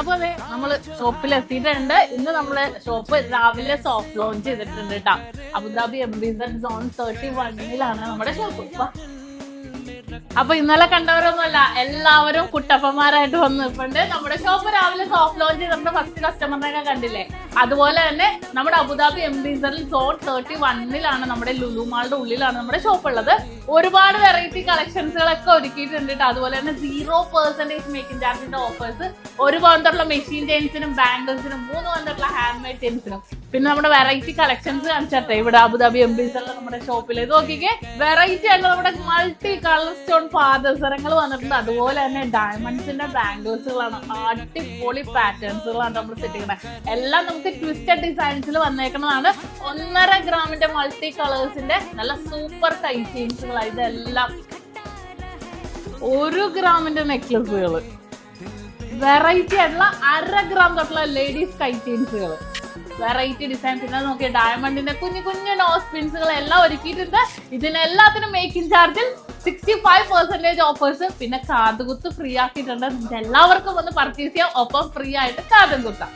അപ്പൊ അതെ നമ്മൾ ഷോപ്പിൽ എത്തിയിട്ടുണ്ട്. ഇന്ന് നമ്മൾ ഷോപ്പ് രാവിലെ സോഫ്റ്റ് ലോഞ്ച് ചെയ്തിട്ടുണ്ട് കേട്ടോ Abu Dhabi M B zone thirty വണ്ണിലാണ് നമ്മുടെ ഷോപ്പ് അപ്പൊ ഇന്നലെ കണ്ടവരൊന്നുമല്ല എല്ലാവരും കുട്ടപ്പന്മാരായിട്ട് വന്ന് നിൽപ്പുണ്ട് നമ്മുടെ ഷോപ്പ് രാവിലെ സോഫ്റ്റ് ലോഞ്ച് ചെയ്തിട്ട് ഫസ്റ്റ് കസ്റ്റമറിനൊക്കെ കണ്ടില്ലേ? അതുപോലെ തന്നെ നമ്മുടെ അബുദാബി എം ബീസറിൽ സോൺ തേർട്ടി വണ്ണിലാണ് നമ്മുടെ ലുലുമാളുടെ ഉള്ളിലാണ് നമ്മുടെ ഷോപ്പ് ഉള്ളത്. ഒരുപാട് വെറൈറ്റി കളക്ഷൻസുകളൊക്കെ ഒരുക്കിയിട്ടുണ്ട് അതുപോലെ തന്നെ സീറോ പെർസെന്റേജ് മേക്കിംഗ് ചാർജിന്റെ ഓഫേഴ്സ് ഒരു ബന്ധമുള്ള മെഷീൻ ചെയിൻസിനും ബാംഗിൾസിനും മൂന്ന് ബന്ധമുള്ള ഹാൻഡ് മെയ്ഡ് ചെയിൻസിനും പിന്നെ നമ്മുടെ വെറൈറ്റി കളക്ഷൻസ് കാണിച്ചാട്ടെ ഇവിടെ അബുദാബി എം നമ്മുടെ ഷോപ്പിൽ ഇത് നോക്കിക്കേ വെറൈറ്റി ആയിട്ട് നമ്മുടെ മൾട്ടി കളർ സ്റ്റോൺ പാദസരങ്ങൾ വന്നിട്ടുണ്ട്. അതുപോലെ തന്നെ ഡയമണ്ട്സിന്റെ ബാംഗിൾസുകളാണ് അടിപൊളി പാറ്റേൺസുകളാണ് നമ്മൾ സെറ്റിക്കുന്നത് എല്ലാം നമുക്ക് ട്വിസ്റ്റഡ് ഡിസൈൻസിൽ വന്നേക്കുന്നതാണ് ഒന്നര ഗ്രാമിന്റെ മൾട്ടി കളേഴ്സിന്റെ നല്ല സൂപ്പർ ടൈറ്റീൻസുകൾ ഇതെല്ലാം. ഒരു ഗ്രാമിന്റെ നെക്ലസുകൾ വെറൈറ്റി ആയിട്ടുള്ള അര ഗ്രാം തൊട്ടുള്ള ലേഡീസ് കൈറ്റീൻസുകൾ വെറൈറ്റി ഡിസൈൻ പിന്നെ നോക്കിയ ഡയമണ്ടിന്റെ കുഞ്ഞു കുഞ്ഞു നോസ് പിൻസുകൾ എല്ലാം ഒരുക്കിയിട്ടുണ്ട്. ഇതിനെല്ലാത്തിനും മേക്കിംഗ് ചാർജിൽ സിക്സ്റ്റി ഫൈവ് പെർസെന്റേജ് ഓഫേഴ്സ് പിന്നെ കാതുകുത്ത് ഫ്രീ ആക്കിയിട്ടുണ്ട്. എല്ലാവർക്കും ഒന്ന് പർച്ചേസ് ചെയ്യാം. ഒപ്പം ഫ്രീ ആയിട്ട് കാതും കുത്താം.